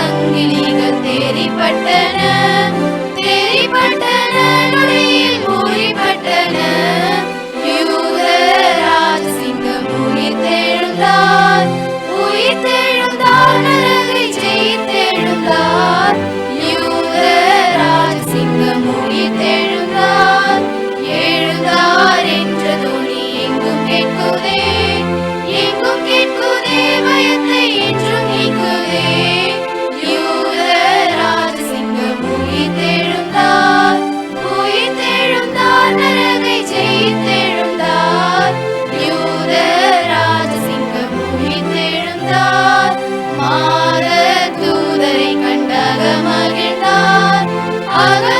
சங்கிலிகள் தேறிப்பட்டன Hallelujah.